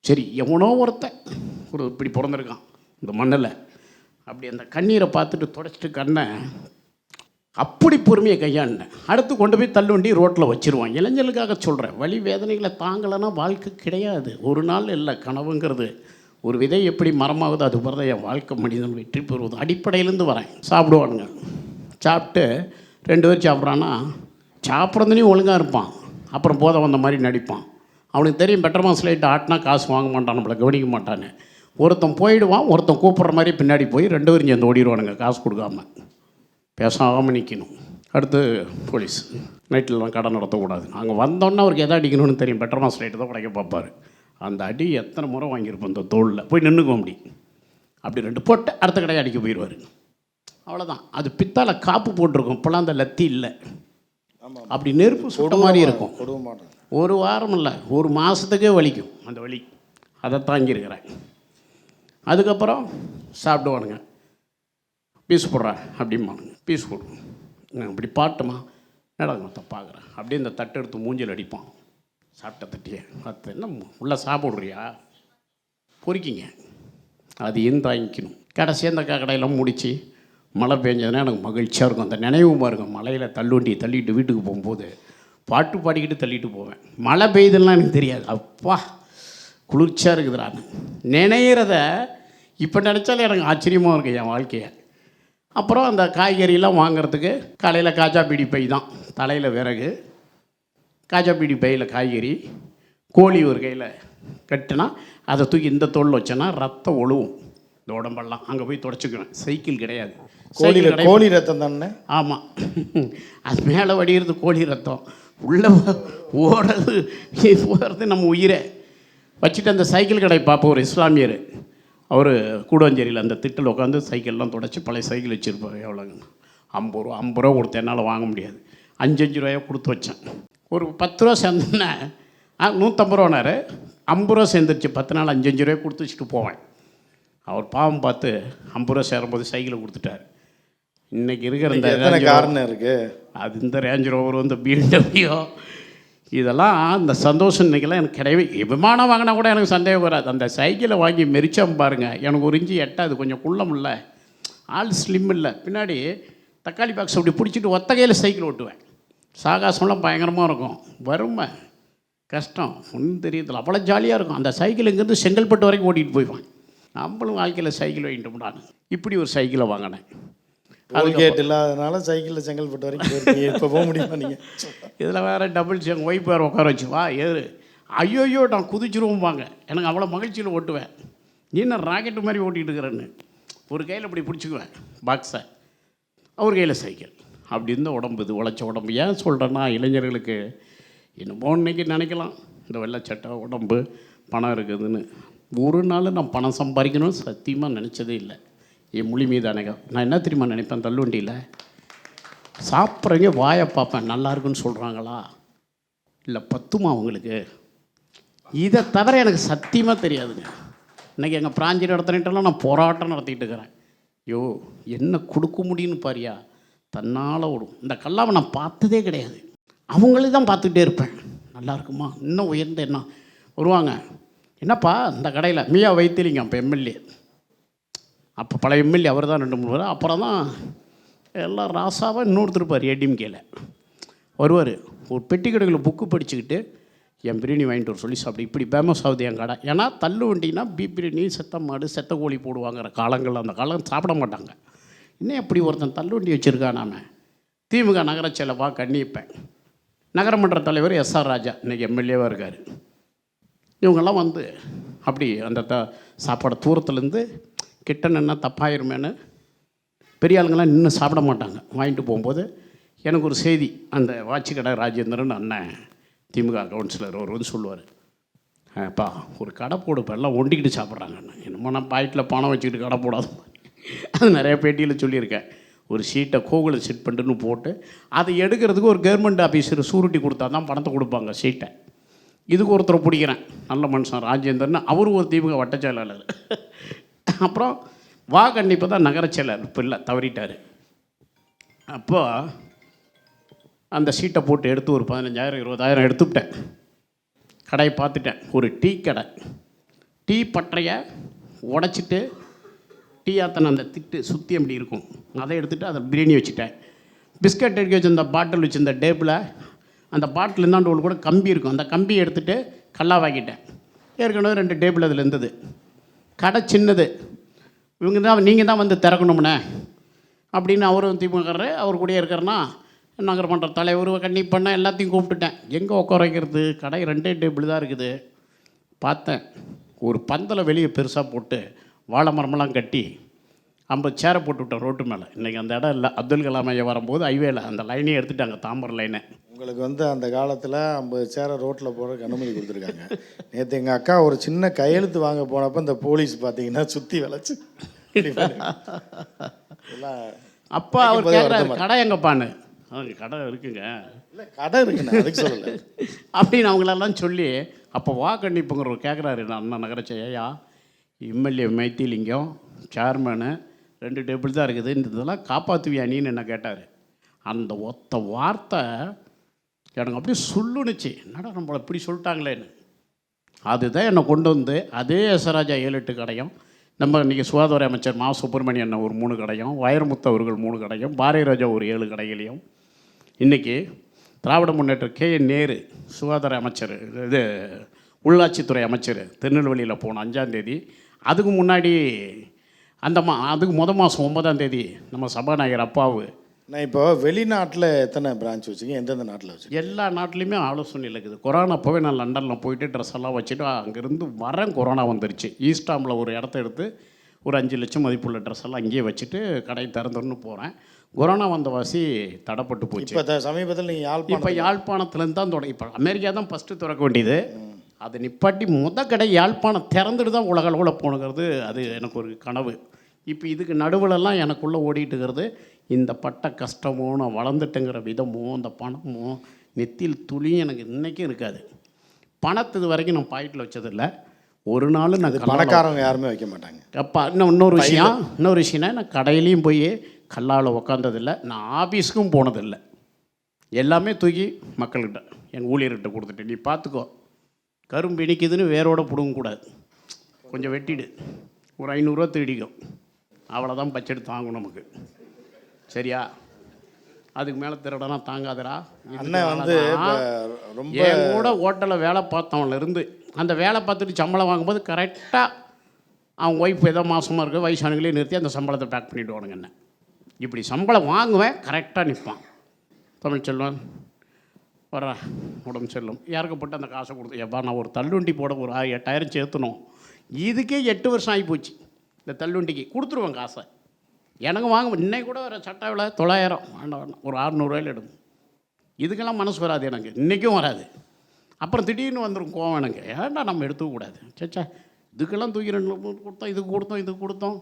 சரி எவனோ ஒருத்தன் ஒரு இப்படி பிறந்திருக்கான். இந்த மண்ணில். அப்படி அந்த கண்ணீரை பார்த்துட்டு தொடச்சிட்டு கண்ணை அப்படி பொறுமையை கையாண்டேன். அடுத்து கொண்டு போய் தள்ளுவண்டி ரோட்டில் வச்சிருவான். இளைஞர்களுக்காக சொல்கிறேன் வழி வேதனைகளை தாங்கலைன்னா வாழ்க்கை கிடையாது. ஒரு நாள் இல்லை கனவுங்கிறது. ஒரு விதை எப்படி மரமாகுது அது போல என் வாழ்க்கை மனிதன் வெற்றி பெறுவது அடிப்படையிலேருந்து வரேன். சாப்பிடுவானுங்க. சாப்பிட்டு ரெண்டு பேர் சாப்பிட்றான்னா சாப்பிட்றதுனையும் ஒழுங்காக இருப்பான். அப்புறம் போதை வந்த மாதிரி நடிப்பான். அவனுக்கு தெரியும் பெட்டர்மா ஸ்லைட் ஆட்டினா காசு வாங்க மாட்டான் நம்மளை கவனிக்க மாட்டான்னு. ஒருத்தன் போயிடுவான் ஒருத்தன் கூப்பிட்ற மாதிரி பின்னாடி போய் ரெண்டு பேரும் சேர்ந்து ஓடிடுவானுங்க காசு கொடுக்காம. பேசாமல் நிற்கணும் அடுத்து போலீஸ். நைட்டிலலாம் கடை நடத்தக்கூடாது. நாங்கள் வந்தோன்னே அவருக்கு எதை அடிக்கணும்னு தெரியும். பெட்டர்மா ஸ்லைட்டு தான் உடைக்க பார்ப்பார். அந்த அடி எத்தனை முறை வாங்கியிருப்போம் இந்த தோளில்? போய் நின்றுக்கும் அப்படி. அப்படி ரெண்டு போட்டு அடுத்த கடையை அடிக்க போயிடுவார். அவ்வளோதான் அது பித்தால காப்பு போட்டிருக்கும். இப்போலாம் அந்த லத்தி இல்லை. அப்படி நெருப்பு சுட்ட மாதிரி இருக்கும். ஒரு வாரம் இல்லை. ஒரு மாதத்துக்கே வலிக்கும். அந்த வலி. அதை தாங்கியிருக்கிறேன். அதுக்கப்புறம் சாப்பிடுவானுங்க. பீஸ் போடுறா. அப்படிம்பானுங்க பீஸ் போடு நான் இப்படி பாட்டுமா? நடங்க மொத்தம் பார்க்குறேன் அப்படியே இந்த தட்டு எடுத்து மூஞ்சில் அடிப்பான். சாப்பிட்ட தட்டியை. அது என்ன உள்ளே சாப்பிட்றியா? பொறிக்கிங்க. அது ஏன் தாங்கிக்கணும்? கடைசி அந்த கடையெல்லாம் முடித்து மழை பெஞ்சதுன்னா எனக்கு மகிழ்ச்சியாக இருக்கும். அந்த நினைவு இருக்கும் மலையில் தள்ளுவண்டி தள்ளிட்டு வீட்டுக்கு போகும்போது பாட்டு பாடிக்கிட்டு தள்ளிட்டு போவேன். மழை பெய்யுதுலாம் எனக்கு தெரியாது. அப்பா குளிர்ச்சியாக இருக்குதுடா. நினைகிறத இப்போ நினச்சாலே எனக்கு ஆச்சரியமாக இருக்குது என் வாழ்க்கையை. அப்புறம் அந்த காய்கறியெல்லாம் வாங்குறதுக்கு காலையில் காஜா பிடி பை தான். தலையில் விறகு காஜா பீடி பையில் காய்கறி கோழி ஒரு கையில் கட்டினா அதை தூக்கி இந்த தோளில் வச்சேன்னா ரத்தம் ஒழுவும் இந்த உடம்பெல்லாம். அங்கே போய் தொடச்சிக்குவேன். சைக்கிள் கிடையாது. கோழி. கோழி ரத்தம் தானே? ஆமாம் அது மேலே வடிகிறது கோழி ரத்தம். உள்ளே ஓடுறது போகிறது நம்ம உயிரை. வச்சுட்டு அந்த சைக்கிள் கடை பார்ப்போம். ஒரு இஸ்லாமியர். அவர் கூடவஞ்சேரியில் அந்த திட்டில் உட்காந்து சைக்கிள்லாம் தொடச்சி பழைய சைக்கிள் வச்சுருப்பார். எவ்வளோங்க ஐம்பது ரூபா ஐம்பது ரூபா கொடுத்து என்னால் வாங்க முடியாது. அஞ்சு அஞ்சு ரூபாயை கொடுத்து வச்சேன். ஒரு பத்து ரூபா சேர்ந்தேன்னே நூற்றம்பது ரூபானாரு. ஐம்பது ரூபா சேர்ந்துருச்சு. பத்து நாள் அஞ்சு அஞ்சு ரூபாய் கொடுத்து வச்சுட்டு போவேன். அவர் பாவம் பார்த்து ஐம்பது ரூபா சேரும்போது சைக்கிளை கொடுத்துட்டார். இன்னைக்கு இருக்கிற இந்த காரணம் இருக்கு? அது இந்த ரேஞ்ச் ரோவர் இந்த பிஎம்டபிள்யூ இதெல்லாம் அந்த சந்தோஷம் இன்றைக்கெல்லாம் எனக்கு கிடையவே. விமானம் வாங்கினா கூட எனக்கு சந்தேகம் வராது. அந்த சைக்கிளை வாங்கி மெரிச்சம் பாருங்க. எனக்கு ஒரு இஞ்சி எட்டாது கொஞ்சம் குள்ளம் இல்லை. ஆள் ஸ்லிம் இல்லை. பின்னாடி தக்காளி பாக்ஸ் அப்படி பிடிச்சிட்டு ஒத்த கையில் சைக்கிள் ஓட்டுவேன். சாகாசம்லாம் பயங்கரமாக இருக்கும். வறுமை கஷ்டம் ஒன்றும் தெரியுதில்ல அவ்வளோ ஜாலியாக இருக்கும். அந்த சைக்கிள் இங்கேருந்து செங்கல்பட்டு வரைக்கும் ஓட்டிகிட்டு போயிடுவான். நம்மளும் வாழ்க்கையில் சைக்கிள் வாங்கிட்டோம்டான்னு இப்படி ஒரு சைக்கிளை வாங்கினேன். டோல்கேட் இல்லாதனால சைக்கிளில் செங்கல்பட்டு வரைக்கும் இப்போ போக முடியுமா நீங்கள் இதில் வேறு டபுள் எங்கள் ஒய்ஃப் வேறு உட்கார வச்சு வா ஏறு. ஐயோயோ நான் குதிச்சிருவோம்பாங்க. எனக்கு அவ்வளோ மகிழ்ச்சியில் ஓட்டுவேன். நீ என்ன ராக்கெட்டு மாதிரி ஓட்டிகிட்டு இருக்கிறேன்னு. ஒரு கையில் இப்படி பிடிச்சிக்குவேன் பாக்ஸை அவர் கையில் சைக்கிள். அப்படி இருந்த உடம்பு இது உழைச்ச உடம்பு. ஏன் சொல்கிறேன்னா இளைஞர்களுக்கு என்னமோ இன்றைக்கி நினைக்கலாம். இந்த வெள்ளைச்சட்டை உடம்பு பணம் இருக்குதுன்னு. ஒரு நாள் நான் பணம் சம்பாதிக்கணும்னு சத்தியமாக நினச்சதே இல்லை. என் மொழி மீது அணைகம் நான் என்ன தெரியுமா நினைப்பேன் தள்ளுவண்டியில்? சாப்பிட்றவங்க வாயை பார்ப்பேன் நல்லா இருக்குன்னு சொல்கிறாங்களா இல்லை பத்துமா அவங்களுக்கு? இதை தவிர எனக்கு சத்தியமாக தெரியாதுங்க. இன்றைக்கி எங்கள் பிராஞ்சி நடத்தினிட்டெல்லாம் நான் போராட்டம் நடத்திட்டு இருக்கிறேன். ஐயோ என்ன கொடுக்க முடியும்னு பாரியா? தன்னால் ஓடும். இந்த கல்லாவை நான் பார்த்ததே கிடையாது. அவங்களே தான் பார்த்துக்கிட்டே இருப்பேன். நல்லா இருக்குமா? இன்னும் உயர்ந்த என்ன? வருவாங்க. என்னப்பா? இந்த கடையில் மியா வைத்திலிங்க அப்போ எம்எல்ஏ. அப்போ பழைய எம்எல்ஏ அவர் தான் ரெண்டு மூணு பேர். அப்புறம் தான் எல்லாம் ராசாவாக இன்னொருத்தர் இருப்பார் ஏடிஎம்கேல. வருவார். ஒரு பெட்டி கடைகளில் புக்கு படிச்சுக்கிட்டு என் பிரியாணி வாங்கிட்டு வர சொல்லி சாப்பிடு. இப்படி ஃபேமஸ் ஆகுது என் கடை. ஏன்னா தள்ளு வண்டினா பீப் பிரியாணி செத்த மாடு செத்த கோழி போடுவாங்கிற காலங்கள் அந்த காலம் சாப்பிட மாட்டாங்க. இன்னும் எப்படி ஒருத்தன் தள்ளுவண்டி வச்சுருக்கான் திமுக நகர செலவா கண்ணிப்பேன் நகரமன்ற தலைவர் எஸ்ஆர் ராஜா இன்றைக்கி எம்எல்ஏவாக இருக்கார். இவங்கெல்லாம் வந்து அப்படி அந்த த சாப்பாடு தூரத்துலேருந்து கிட்ட நின்னா தப்பாயிருமேன்னு பெரிய ஆளுங்கெல்லாம் நின்று சாப்பிட மாட்டாங்க. வாங்கிட்டு போகும்போது எனக்கு ஒரு செய்தி அந்த வாட்சி கடை ராஜேந்திரன் அண்ணன் திமுக கவுன்சிலர் ஒரு வந்து சொல்லுவார். அப்பா ஒரு கடை போடுப்பா எல்லாம் ஒண்டிக்கிட்டு சாப்பிட்றாங்கண்ணா என்னமோ நான் பாக்கெட்டில் பணம் வச்சுக்கிட்டு கடை போடாத அது நிறைய பேட்டியில் சொல்லியிருக்கேன். ஒரு சீட்டை கூகுளில் செட் பண்ணிட்டுன்னு போட்டு அதை எடுக்கிறதுக்கு ஒரு கவர்மெண்ட் ஆஃபீஸர் சூரிட்டி கொடுத்தா தான் பணத்தை கொடுப்பாங்க சீட்டை இதுக்கு ஒருத்தரை பிடிக்கிறேன். நல்ல மனுஷன் ராஜேந்திரன். அவரும் ஒரு திமுக வட்ட செயலாளர். அப்புறம் வா கண்டிப்பாக தான் நகர செயலர் இப்போ இல்லை தவறிட்டார். அப்போ அந்த சீட்டை போட்டு எடுத்து ஒரு பதினஞ்சாயிரம் இருபதாயிரம் எடுத்துவிட்டேன். கடையை பார்த்துட்டேன். ஒரு டீ கடை. டீ பட்டறையை உடச்சிட்டு டீயாத்தனை அந்த திட்டு சுற்றி அப்படி இருக்கும். அதை எடுத்துகிட்டு அதை பிரியாணி வச்சுட்டேன். பிஸ்கட் எடுக்க வச்சிருந்த பாட்டில் வச்சிருந்த டேபிளில் அந்த பாட்டில் இருந்தாண்டு ஒரு கூட கம்பி இருக்கும். அந்த கம்பியை எடுத்துகிட்டு கல்லாவாக்கிட்டேன். ஏற்கனவே ரெண்டு டேபிள் அதில் இருந்தது. கடை சின்னது. இவங்க தான் நீங்கள் தான் வந்து திறக்கணும்னே. அப்படின்னு அவரும் திமுகர் அவர் கூடயே இருக்காருன்னா பண்ணுற தலைவர் கண்ணி பண்ண எல்லாத்தையும் கூப்பிட்டுட்டேன். எங்கே உட்கார வைக்கிறது? கடை ரெண்டே டேபிள் தான் இருக்குது. பார்த்தேன். ஒரு பந்தலை வெளியே பெருசாக போட்டு வாழை மரமெல்லாம் கட்டி ஐம்பது சேரை போட்டு விட்டேன் ரோட்டு மேலே. இன்றைக்கி அந்த இடம் இல்லை. அப்துல் கலாம் ஐயா வரும்போது ஹைவேல அந்த லைனே எடுத்துட்டாங்க தாம்பரம் லைனை. உங்களுக்கு வந்து அந்த காலத்தில் ஐம்பது சேரை ரோட்டில் போகிறதுக்கு அனுமதி கொடுத்துருக்காங்க. நேற்று எங்கள் அக்கா ஒரு சின்ன கையெழுத்து வாங்க போனப்போ இந்த போலீஸ் பார்த்தீங்கன்னா சுற்றி வளைச்சு. அப்பா அவர் கேட்குறாரு கடை எங்கப்பான்னு? அவங்க கடை இருக்குங்க. இல்லை கடை இருக்குண்ணே அதுக்கு சொல்லலை. அப்படின்னு அவங்களெல்லாம் சொல்லி அப்போ வா கண்டிப்புங்கிறவர் கேட்குறாரு நான் அண்ணா நகரச்ச ஐயா. எம்எல்ஏ மைத்திலிங்கம் சேர்மனு ரெண்டு டேபிள் தான் இருக்குது. இந்த இதெல்லாம் காப்பாற்றுவியா நீன்னு என்ன கேட்டார். அந்த ஒத்த வார்த்தை எனக்கு அப்படியே சொல்லுனுச்சு. என்னடா நம்மளை இப்படி சொல்லிட்டாங்களேன்னு. அதுதான் என்னை கொண்டு வந்து அதே எசராஜா ஏழு எட்டு கடையும் நம்ம இன்றைக்கி சுகாதார அமைச்சர் மா சுப்பிரமணியன் ஒரு மூணு கடையும் வைரமுத்து அவர்கள் மூணு கடையும் பாரதிராஜா ஒரு ஏழு கடைகளையும் இன்றைக்கி திராவிட முன்னேற்ற கே என் நேரு சுகாதார அமைச்சர் இது உள்ளாட்சித்துறை அமைச்சர் திருநெல்வேலியில் போன அஞ்சாந்தேதி அதுக்கு முன்னாடி அந்த மா அதுக்கு முத மாதம் ஒன்பதாம் தேதி நம்ம சபாநாயகர் அப்பாவு. நான் இப்போ வெளிநாட்டில் எத்தனை பிரான்ச் வச்சுருக்கீங்க? எந்தெந்த நாட்டில் வச்சுருக்கீங்க? எல்லா நாட்டிலையுமே ஆலோசனை இருக்குது கொரோனா அப்போவே நான் லண்டனில் போயிட்டு ட்ரெஸ் எல்லாம் வச்சுட்டு அங்கேருந்து வரேன். கொரோனா வந்துருச்சு. ஈஸ்டாமில் ஒரு இடத்த எடுத்து ஒரு அஞ்சு லட்சம் மதிப்புள்ள ட்ரெஸ் எல்லாம் அங்கேயே வச்சுட்டு கடை திறந்துன்னு போகிறேன் கொரோனா வந்த வாசி தடப்பட்டு போச்சு. இப்போ சமீபத்தில் நீங்கள் யாழ்ப்பாணம் இப்போ யாழ்ப்பாணத்துலேருந்து தான் தொடங்கி இப்போ அமெரிக்கா தான் ஃபஸ்ட்டு திறக்க வேண்டியது. அது நிப்பாட்டி முத கடை யாழ்ப்பாணம் திறந்துட்டு தான் உலக அளவில் போணுங்கிறது அது எனக்கு ஒரு கனவு. இப்போ இதுக்கு நடுவுலலாம் எனக்குள்ளே ஓடிட்டு இருக்கிறது இந்த பட்ட கஷ்டமோ நான் வளர்ந்துட்டேங்கிற விதமோ அந்த பணமோ நெத்தியில் துளியும் எனக்கு இன்றைக்கும் இருக்காது. பணத்து இது வரைக்கும் நான் பாக்கெட்டில் வச்சதில்லை. ஒரு நாள் நான் கல்லால பணக்காரவங்க யாருமே வைக்க மாட்டாங்க. அப்பா இன்னும் இன்னொரு விஷயம் இன்னொரு விஷயம்னா நான் கடையிலையும் போய் கல்லால் உக்காந்ததில்லை நான் ஆஃபீஸுக்கும் போனதில்லை. எல்லாமே தூக்கி மக்கள்கிட்ட எங்கள் ஊழியர்கிட்ட கொடுத்துட்டு நீ பார்த்துக்கோ கரும்பு இனிக்குதுன்னு வேரோட பிடுங்கக்கூடாது கொஞ்சம் வெட்டிடு. ஒரு ஐநூறுரூவா திருடிக்கும். அவ்வளோதான் பட்ஜெட் தாங்கும் நமக்கு. சரியா? அதுக்கு மேலே திருடனா இதுக்கு அண்ணன் வந்து ரொம்ப என் கூட ஹோட்டலில் வேலை பார்த்தவன்ல இருந்து அந்த வேலை பார்த்துட்டு சம்பளம் வாங்கும்போது கரெக்டாக அவன் ஒய்ஃப் ஏதோ மாசமாக இருக்க வயசானங்களே நிறுத்தி அந்த சம்பளத்தை பேக் பண்ணிவிடுவானுங்க என்ன இப்படி சம்பளம் வாங்குவேன் கரெக்டாக நிற்பான் தமிழ்ச்செல்வன் வர உடம்பு செல்லும் இறக்கப்பட்டு அந்த காசை கொடுத்து எப்பா நான் ஒரு தள்ளுவண்டி போட ஒரு எட்டாயிரம் சேர்த்தணும் இதுக்கே எட்டு வருஷம் ஆகி போச்சு இந்த தள்ளுவண்டிக்கு. கொடுத்துருவேன் காசை. எனக்கு வாங்க இன்னைக்கு கூட வர சட்டாவில் தொள்ளாயிரம். வேண்டாம் வேண்டாம் ஒரு அறநூறுவாயில் எடுக்கும் இதுக்கெல்லாம் மனசு வராது எனக்கு. இன்றைக்கும் வராது. அப்புறம் திடீர்னு வந்துடும் கோவம் எனக்கு. ஏன்டா நம்ம எடுத்துக்கூடாது சேச்சா இதுக்கெல்லாம் தூக்கி ரெண்டு கொடுத்தோம் இதுக்கு கொடுத்தோம் இதுக்கு கொடுத்தோம்.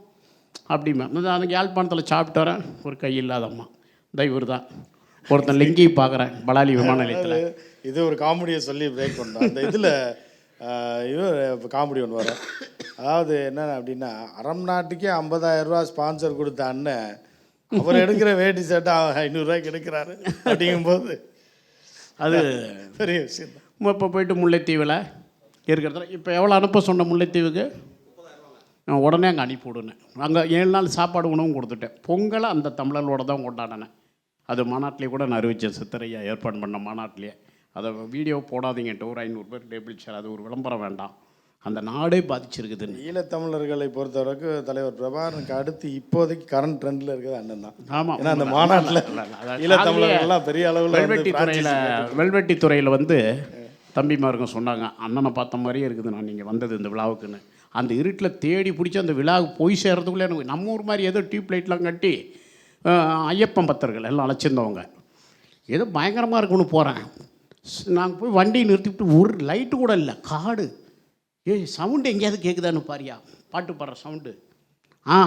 அப்படிமா நான் அந்த யாழ்ப்பாணத்தில் சாப்பிட்டு வரேன். ஒரு கை இல்லாதம்மா இவர் தான் ஒருத்தன் லிங்கி பார்க்குறேன் பலாலி விமான நிலையத்தில். இது ஒரு காமெடியை சொல்லி பிரேக் பண்ணோம். அந்த இதில் இவர் காமெடி ஒன்று வரும். அதாவது என்ன அப்படின்னா அறம் நாட்டுக்கே 50000 ரூபா ஸ்பான்சர் கொடுத்த அண்ணன் அவர் எடுக்கிற வேட்டி சட்டை ஐநூறுரூவாய்க்கு எடுக்கிறாரு அப்படிங்கும்போது. அது பெரிய விஷயம் இப்போ போயிட்டு முல்லைத்தீவில் இருக்கிறதுல இப்போ எவ்வளோ அனுப்ப சொன்ன முல்லைத்தீவுக்கு? நான் உடனே அங்கே அனுப்பி விடுனேன். அங்கே ஏழு நாள் சாப்பாடு உணவும் கொடுத்துட்டேன். பொங்கலை அந்த தமிழர்களோட தான் கொண்டாடினேன். அது மாநாட்டிலே கூட நான் அறிவித்தேன் சித்தரையா ஏற்பாடு பண்ண மாநாட்டிலே. அதை வீடியோ போடாதீங்கன்ட்டு ஒரு ஐநூறு பேர் டேபிள் சேர் அது ஒரு விளம்பரம் வேண்டாம். அந்த நாடே பாதிச்சிருக்குதுன்னு. ஈழத்தமிழர்களை பொறுத்தவரைக்கும் தலைவர் பிரபாகரனுக்கு அடுத்து இப்போதைக்கு கரண்ட் ட்ரெண்டில் இருக்கிறது அண்ணன் தான். ஆமாம் ஏன்னா அந்த மாநாட்டில் ஈழத்தமிழர்கள்லாம் பெரிய அளவில் வெல்வெட்டி துறையில் வெல்வெட்டி துறையில் வந்து தம்பிமாருங்க சொன்னாங்க அண்ணனை பார்த்த மாதிரியே இருக்குது நான் நீங்கள் வந்தது இந்த விழாவுக்குன்னு. அந்த இருட்டில் தேடி பிடிச்சி அந்த விழாவுக்கு போய் சேர்றதுக்குள்ளே எனக்கு நம்ம ஊர் மாதிரி ஏதோ டியூப் லைட்லாம் கட்டி ஐயப்பன் பக்தர்கள் எல்லாம் அழைச்சிருந்தவங்க. ஏதோ பயங்கரமாக இருக்குன்னு போகிறேன் நாங்கள் போய் வண்டியை நிறுத்திவிட்டு ஒரு லைட்டு கூட இல்லை காடு. ஏய் சவுண்டு எங்கேயாவது கேட்குதான்னு பாரியா? பாட்டு பாடுற சவுண்டு ஆ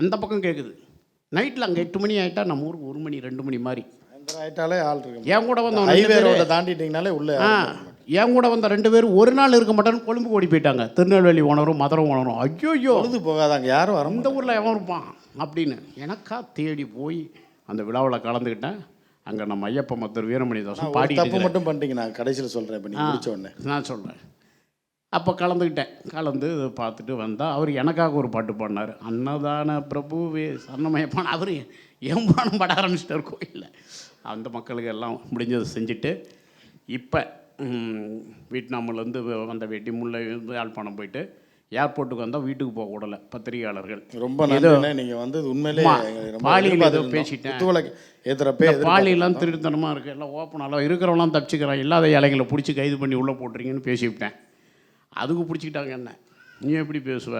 அந்த பக்கம் கேட்குது நைட்டில் அங்கே எட்டு மணி ஆகிட்டா நம்ம ஊருக்கு ஒரு மணி ரெண்டு மணி மாதிரி. ஆயிட்டாலே ஆள் இருக்கு என் கூட வந்த ஹைவே ரோட்டை தாண்டிட்டீங்கனாலே உள்ளே ஆ. என் கூட வந்த ரெண்டு பேரும் ஒரு நாள் இருக்க மாட்டான்னு கொழும்பு ஓடி போயிட்டாங்க. திருநெல்வேலி ஓனரும் மதுரை ஓனரும். ஐயோ பொழுது போகாதாங்க யாரும் வர இந்த ஊரில் எவன் இருப்பான்? அப்படின்னு எனக்கா தேடி போய் அந்த விழாவில் கலந்துக்கிட்டேன். அங்கே நம்ம ஐயப்ப மத்தர் வீரமணி தாசன் பாடிட்டு தப்பு மட்டும் பண்ணிட்டீங்க நான் கடைசியில் சொல்கிறேன் இப்போ நீங்கள் உடனே. நான் சொல்கிறேன் அப்போ கலந்துக்கிட்டேன். கலந்து பார்த்துட்டு வந்தால் அவர் எனக்காக ஒரு பாட்டு பாடினார். அன்னதான பிரபுவே சன்னமயப்பான அவர் ஏம்பானம் பாட ஆரம்பிச்சிட்டார் கோயிலில். அந்த மக்களுக்கு எல்லாம் முடிஞ்சதை செஞ்சுட்டு இப்போ வியட்நாமிலேருந்து வந்த வெட்டி முல்லை யாழ்ப்பாணம் போயிட்டு ஏர்போர்ட்டுக்கு வந்தால் வீட்டுக்கு போக விடலை பத்திரிகையாளர்கள். ரொம்ப நன்றிண்ணே நீங்கள் வந்து உண்மையிலே பாலியல் ஏதோ. பேசிட்டேன். இந்த பாலியெல்லாம் திருத்தனமாக இருக்குது எல்லாம் ஓப்பனாலாம் இருக்கிறவங்களாம் தப்பிச்சுக்கிறான் இல்லாத இலைகளை பிடிச்சி கைது பண்ணி உள்ளே போட்டுறீங்கன்னு பேசிவிட்டேன். அதுக்கு பிடிச்சிக்கிட்டாங்க என்ன? நீ எப்படி பேசுவ?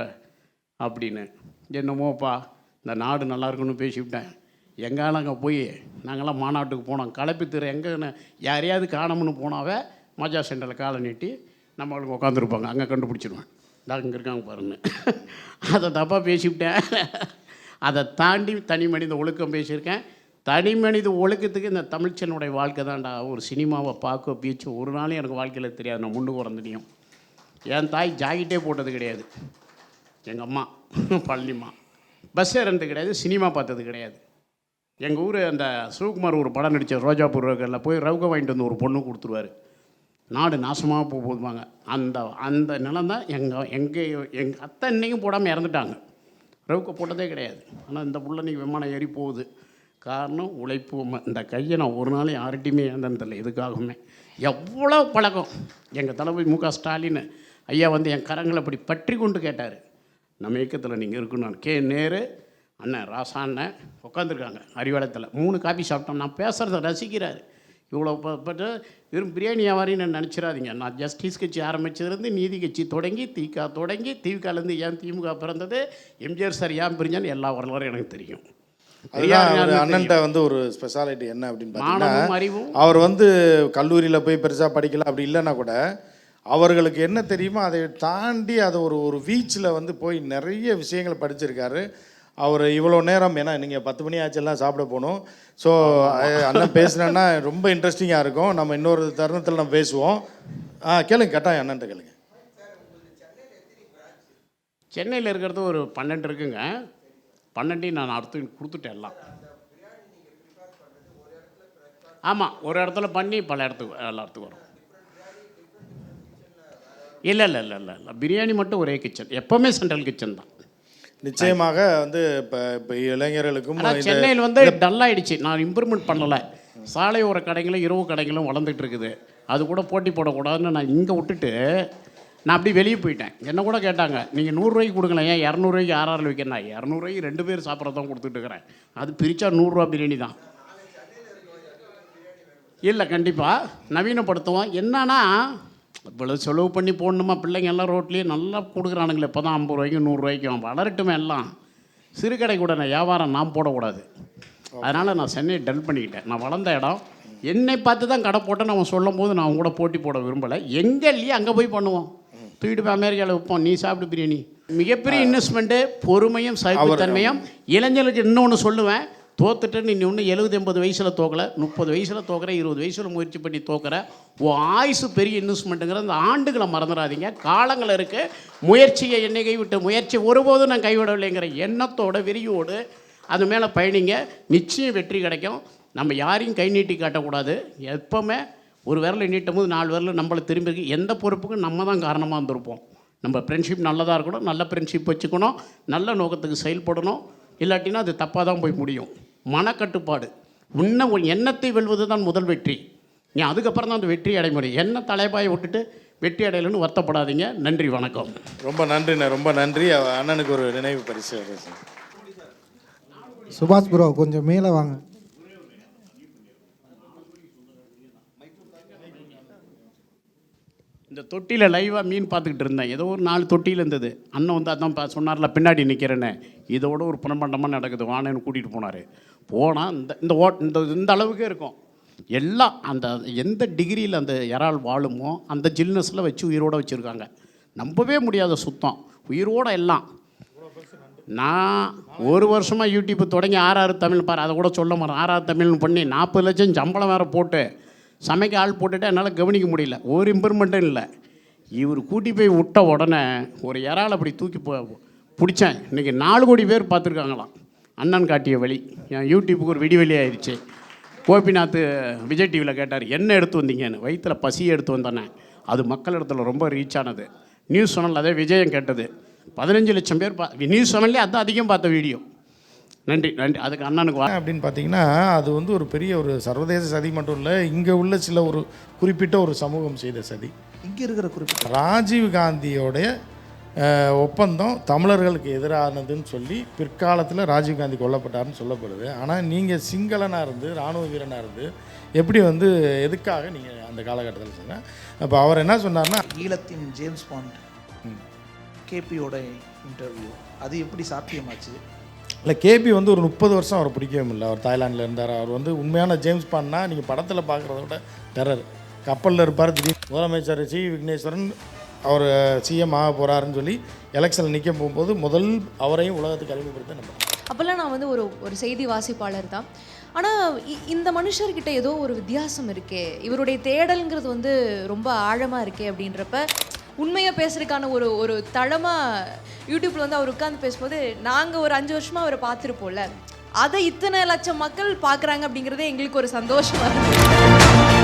அப்படின்னு. என்னமோப்பா இந்த நாடு நல்லா இருக்குன்னு பேசிவிட்டேன். எங்கால அங்கே போய் நாங்களாம் மாநாட்டுக்கு போனோம். கலப்பித்துறை எங்கே யாரையாவது காணோம்னு போனாவே மஜா சென்டரில் காலை நீட்டி நம்மளுக்கு உட்காந்துருப்பாங்க அங்கே கண்டுபிடிச்சிடுவேன் இந்த இங்கே இருக்காங்க பாருங்க. அதை தப்பாக பேசிவிட்டேன். அதை தாண்டி தனி மனித ஒழுக்கம் பேசியிருக்கேன். தனி மனித ஒழுக்கத்துக்கு இந்த தமிழ்ச்சனுடைய வாழ்க்கை தான்டா. ஒரு சினிமாவை பார்க்க பீச்சு ஒரு நாளும் எனக்கு வாழ்க்கையில் தெரியாது. நான் முண்டு குறந்துட்டியும் என் தாய் ஜாக்கெட்டே போட்டது கிடையாது. எங்கள் அம்மா பழனிம்மா. பஸ் ஏறது கிடையாது சினிமா பார்த்தது கிடையாது. எங்கள் ஊர் அந்த சிவகுமார் ஒரு படம் நடித்த ரோஜாப்பூர் ரோக்கரில் போய் ரவுக வாங்கிட்டு வந்து ஒரு பொண்ணு கொடுத்துருவாரு. நாடு நாசமாக போக போதுவாங்க அந்த அந்த நிலம் தான் எங்கள் எங்கள் எங்கள் அத்தை இன்றைக்கும் போடாமல் இறந்துட்டாங்க. ரவுக்க போட்டதே கிடையாது. ஆனால் இந்த புள்ள நீ விமானம் ஏறி போகுது. காரணம் உழைப்பு இந்த கையை நான் ஒரு நாள் யார்கிட்டையுமே ஏந்ததில்லை எதுக்காகவுமே. எவ்வளோ பழக்கம். எங்கள் தளபதி மு க ஸ்டாலின் ஐயா வந்து என் கரங்களை அப்படி பற்றி கொண்டு கேட்டார். நம்ம இயக்கத்தில் நீங்கள் இருக்கணும். கே. நேரு அண்ணன் ராசா அண்ணன் உட்காந்துருக்காங்க அறிவாலயத்தில் மூணு காபி சாப்பிட்டோம். நான் பேசுகிறத ரசிக்கிறாரு. இவ்வளோ பட்டு வெறும் பிரியாணி வியாபாரின்னு நினச்சிடாதீங்க நான் ஜஸ்டிஸ் கட்சி ஆரம்பிச்சதுலேருந்து நீதி கட்சி தொடங்கி திக தொடங்கி திமுகலேருந்து ஏன் திமுக பிறந்தது எம்ஜிஆர் சார் ஏன் பிரிஞ்சான்னு எல்லா வரலாறும் எனக்கு தெரியும். அண்ணன்ட்ட வந்து ஒரு ஸ்பெஷாலிட்டி என்ன அப்படின்னு அவர் வந்து கல்லூரியில் போய் பெருசாக படிக்கல அப்படி இல்லைன்னா கூட அவர்களுக்கு என்ன தெரியுமோ அதை தாண்டி அதை ஒரு ஒரு வீச்சில் வந்து போய் நிறைய விஷயங்களை படிச்சிருக்காரு. அவர் இவ்வளோ நேரம் ஏன்னா நீங்கள் பத்து மணி ஆச்செல்லாம் சாப்பிட போகணும். ஸோ அண்ணன் பேசுனேன்னா ரொம்ப இன்ட்ரெஸ்டிங்காக இருக்கும். நம்ம இன்னொரு தருணத்தில் நம்ம பேசுவோம். ஆ கேளுங்க கட்டாயம் அண்ணன்ட்ட கேளுங்க. சென்னையில் இருக்கிறது ஒரு பன்னெண்டு இருக்குங்க. பன்னெண்டையும் நான் அடுத்து கொடுத்துட்டேன் எல்லாம். ஆமாம் ஒரு இடத்துல பண்ணி பல இடத்துக்கு எல்லா இடத்துக்கு வரும். இல்லை இல்லை இல்லை இல்லை இல்லை. பிரியாணி மட்டும் ஒரே கிச்சன் எப்போவுமே சென்ட்ரல் கிச்சன் தான். நிச்சயமாக வந்து இப்போ இப்போ இளைஞர்களுக்கும் சென்னையில் வந்து டல்லாயிடுச்சு. நான் இம்ப்ரூவ்மெண்ட் பண்ணலை. சாலையோர கடைகளும் இரவு கடைகளும் வளர்ந்துட்டு இருக்குது அது கூட போட்டி போடக்கூடாதுன்னு நான் இங்கே விட்டுட்டு நான் அப்படி வெளியே போயிட்டேன். என்ன கூட கேட்டாங்க நீங்கள் நூறுரூவாய்க்கு கொடுங்களேன் ஏன் இரநூறுவாய்க்கு ஆறாறு வைக்கிறேன் இரநூறுவாய்க்கு ரெண்டு பேர் சாப்பிட்றதான் கொடுத்துட்டு இருக்கிறேன். அது பிரித்தா நூறுரூவா பிரியாணி தான். இல்லை கண்டிப்பாக நவீனப்படுத்துவோம். என்னன்னா இவ்வளோ செலவு பண்ணி போடணுமா? பிள்ளைங்க எல்லாம் ரோட்லேயே நல்லா கொடுக்குறானுங்களே. இப்போ தான் ஐம்பது ரூபாய்க்கும் நூறுரூவாய்க்கும் வளரட்டுமே எல்லாம். சிறு கடை நான் வியாபாரம் நான் போடக்கூடாது. அதனால் நான் சென்னையை டல் பண்ணிக்கிட்டேன். நான் வளர்ந்த இடம். என்னை பார்த்து தான் கடை போட்டேன்னு அவன் சொல்லும் போது நான் கூட போட்டி போட விரும்பலை. எங்கே இல்லையே அங்கே போய் பண்ணுவோம் தூக்கிட்டு போய் அமெரிக்காவில் விற்போம் நீ சாப்பிட்டு பிரியாணி. மிகப்பெரிய இன்வெஸ்ட்மெண்ட்டு பொறுமையும் சைப்புத்தன்மையும் இளைஞர்களுக்கு இன்னொன்று சொல்லுவேன். தோத்துட்டேன்னு நீ இன்னும் எழுபது எண்பது வயசில் தோக்கலை முப்பது வயசில் தோக்கிற இருபது வயசில் முயற்சி பண்ணி தோக்கிற ஓ ஆயுசு பெரிய இன்வெஸ்ட்மெண்ட்டுங்கிற அந்த ஆண்டுகளை மறந்துடாதீங்க. காலங்கள் இருக்குது முயற்சியை என்னை கைவிட்டு முயற்சி ஒருபோதும் நான் கைவிடவில்லைங்கிற எண்ணத்தோட வெறியோடு அது மேலே பயணிங்க. நிச்சயம் வெற்றி கிடைக்கும். நம்ம யாரையும் கை நீட்டி காட்டக்கூடாது. எப்போவுமே ஒரு விரலை நீட்டும் போது நாலு விரல் நம்மளை திரும்பி எந்த பொறுப்புக்கும் நம்ம தான் காரணமாக இருந்திருப்போம். நம்ம ஃப்ரெண்ட்ஷிப் நல்லதாக இருக்கணும் நல்ல ஃப்ரெண்ட்ஷிப் வச்சுக்கணும் நல்ல நோக்கத்துக்கு செயல்படணும். இல்லாட்டினா அது தப்பாக தான் போய் முடியும். மனக்கட்டுப்பாடு. உன்ன உன் எண்ணத்தை வெல்வது தான் முதல் வெற்றி. நீ அதுக்கப்புறம் தான் அந்த வெற்றி அடைய முடியும் என்ன தலைப்பாயை விட்டுட்டு வெற்றி அடையலைன்னு வருத்தப்படாதீங்க. நன்றி வணக்கம். ரொம்ப நன்றிண்ணே ரொம்ப நன்றி. அவ அண்ணனுக்கு ஒரு நினைவு பரிசு சுபாஷ் ப்ரோ கொஞ்சம் மேலே வாங்க. இந்த தொட்டியில் லைவாக மீன் பார்த்துக்கிட்டு இருந்தேன். ஏதோ ஒரு நாலு தொட்டியில் இருந்தது. அண்ணன் வந்து அதான் சொன்னார்ல பின்னாடி நிற்கிறேன்னு இதோட ஒரு பிரம்மாண்டமாக நடக்குது. வானேன்னு கூட்டிகிட்டு போனார். போனால் இந்த இந்த ஓ இந்த இந்த அளவுக்கே இருக்கும். எல்லாம் அந்த எந்த டிகிரியில் அந்த இறால் வாழுமோ அந்த ஜில்னஸில் வச்சு உயிரோடு வச்சுருக்காங்க. நம்பவே முடியாத சுத்தம். உயிரோட எல்லாம். நான் ஒரு வருஷமாக யூடியூப் தொடங்கி ஆறாறு தமிழ் பாரு அதை கூட சொல்ல மாட்டேன். ஆறாறு தமிழ்னு பண்ணி நாற்பது லட்சம் சம்பளம் வேறு போட்டு சமைக்க ஆள் போட்டுட்டு என்னால் கவனிக்க முடியல. ஒரு இம்ப்ரூவ்மெண்ட்டும் இல்லை. இவர் கூட்டி போய் விட்ட உடனே ஒரு இறால் அப்படி தூக்கி போ பிடிச்சேன். இன்றைக்கி நாலு கோடி பேர் பார்த்துருக்காங்களாம். அண்ணன் காட்டிய வழி. என் யூடியூப்புக்கு ஒரு விடிவெளி ஆயிடுச்சு கோபிநாத் விஜய் டிவியில் கேட்டார் என்ன எடுத்து வந்தீங்கன்னு? வயிற்றில் பசி எடுத்து வந்தேனே அது மக்கள் இடத்துல ரொம்ப ரீச் ஆனது. நியூஸ் சேனல் அதே விஜயம் கேட்டது. பதினஞ்சு லட்சம் பேர் பா நியூஸ் சேனல்லே அதான் அதிகம் பார்த்த வீடியோ நன்றி நன்றி. அதுக்கு அண்ணனுக்கு வா அப்படின்னு பார்த்தீங்கன்னா அது வந்து ஒரு பெரிய ஒரு சர்வதேச சதி மட்டும் இல்லை இங்கே உள்ள சில ஒரு குறிப்பிட்ட ஒரு சமூகம் செய்த சதி. இங்கே இருக்கிற குறிப்பிட்ட ராஜீவ் காந்தியோடைய ஒப்பந்தம் தமிழர்களுக்கு எதிரானதுன்னு சொல்லி பிற்காலத்தில் ராஜீவ் காந்தி கொல்லப்பட்டார்னு சொல்லப்படுது. ஆனால் நீங்கள் சிங்களனாக இருந்து இராணுவ வீரனாக இருந்து எப்படி வந்து எதுக்காக நீங்கள் அந்த காலகட்டத்தில் சொன்ன? அப்போ அவர் என்ன சொன்னார்னா ஈழத்தின் ஜேம்ஸ் பாண்ட் கேபியோட இன்டர்வியூ அது எப்படி சாத்தியமாச்சு? இல்லை கேபி வந்து ஒரு முப்பது வருஷம் அவரை பிடிக்கவே முடியல அவர் தாய்லாந்தில் இருந்தார். அவர் வந்து உண்மையான ஜேம்ஸ் பான்னா நீங்கள் படத்தில் பார்க்குறத விட டெரர் கப்பலில் இருப்பார் திடீர்னு முதலமைச்சர் சி. விக்னேஸ்வரன் அவர் சிஎம் ஆக போகிறாருன்னு சொல்லி எலெக்ஷனில் நிற்க போகும்போது முதல் அவரையும் உலகத்துக்கு அறிமுகப்படுத்த நம்ம அப்போல்லாம் நான் வந்து ஒரு ஒரு செய்தி வாசிப்பாளர் தான். ஆனால் இந்த மனுஷர்கிட்ட ஏதோ ஒரு வித்தியாசம் இருக்கே. இவருடைய தேடல்ங்கிறது வந்து ரொம்ப ஆழமாக இருக்கே அப்படின்றப்ப உண்மையாக பேசுறதுக்கான ஒரு ஒரு தளமாக யூடியூப்பில் வந்து அவர் உட்காந்து பேசும்போது நாங்கள் ஒரு அஞ்சு வருஷமாக அவரை பார்த்துருப்போம்ல. அதை இத்தனை லட்சம் மக்கள் பார்க்குறாங்க அப்படிங்கிறதே எங்களுக்கு ஒரு சந்தோஷமாக இருக்குது